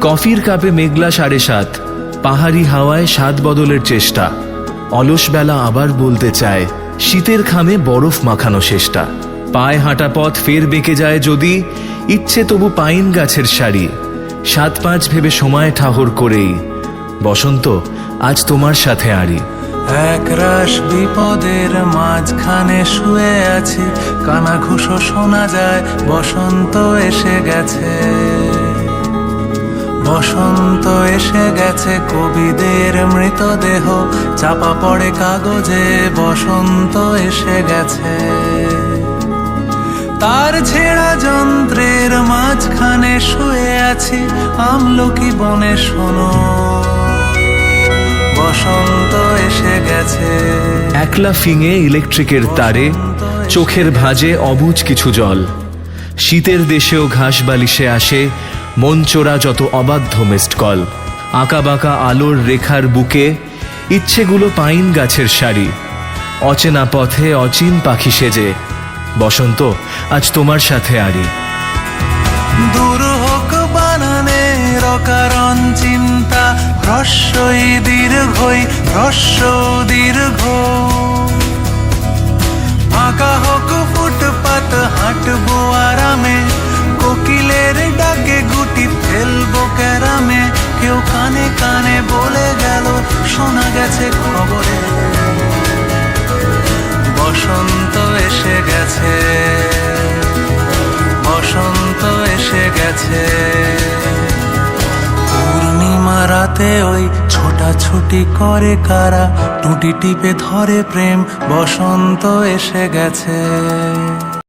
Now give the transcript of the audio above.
কফির কাপে মেঘলা সাড়ে সাত, পাহাড়ি হাওয়ায় স্বাদ বদলের চেষ্টা। অলস বেলা আবার বলতে চায়, শীতের খামে বরফ মাখানো শেষটা। পায়ে হাঁটা পথ ফের বেঁকে যায় যদি, ইচ্ছে তবু পাইন গাছের শাড়ি সাত পাঁচ ভেবে সময় ঠাহর করেই। বসন্ত, আজ তোমার সাথে আড়ি একরাশ বিপদের মাঝখানে শুয়ে আছি, কানা ঘুষো শোনা যায়, বসন্ত এসে গেছে। বসন্ত এসে গেছে কবিদের মৃতদেহ। চাপা পড়ে কাগজে বসন্ত এসে গেছে। তার ছেঁড়া যন্ত্রের মাঝখানে শুয়ে আছি, আমলকি বনে শোনো। বসন্ত এসে গেছে। একলা ফিঙে ইলেকট্রিকের তারে, চোখের ভাঁজে অবুজ কিছু জল। শীতের দেশেও ঘাস বালিশে আসে মন চোরা যত অবাধ্য মিসড কল আঁকা বাঁকা আলোর রেখার বুকে ইচ্ছেগুলো পাইন গাছের সারি। অচেনা পথে অচিন পাখি সেজে। বসন্ত, আজ তোমার সাথে আড়ি দূর হোক বানানে রকারণ চিন্তা, হ্রস্বই দীর্ঘই হ্রস্ব দীর্ঘ ফাঁকা হোক ফুটপাত, হাঁটবো আরামে কোকিলের ডাকে গুটি ফেলব ক্যারামে। কেউ কানে কানে বলে গেল, শোনা গেছে খবরে। বসন্ত এসে গেছে। বসন্ত এসে গেছে। পূর্ণিমা রাতে ওই ছোটাছুটি করে কারা? টুটি টিপে ধরে প্রেম, বসন্ত এসে গেছে।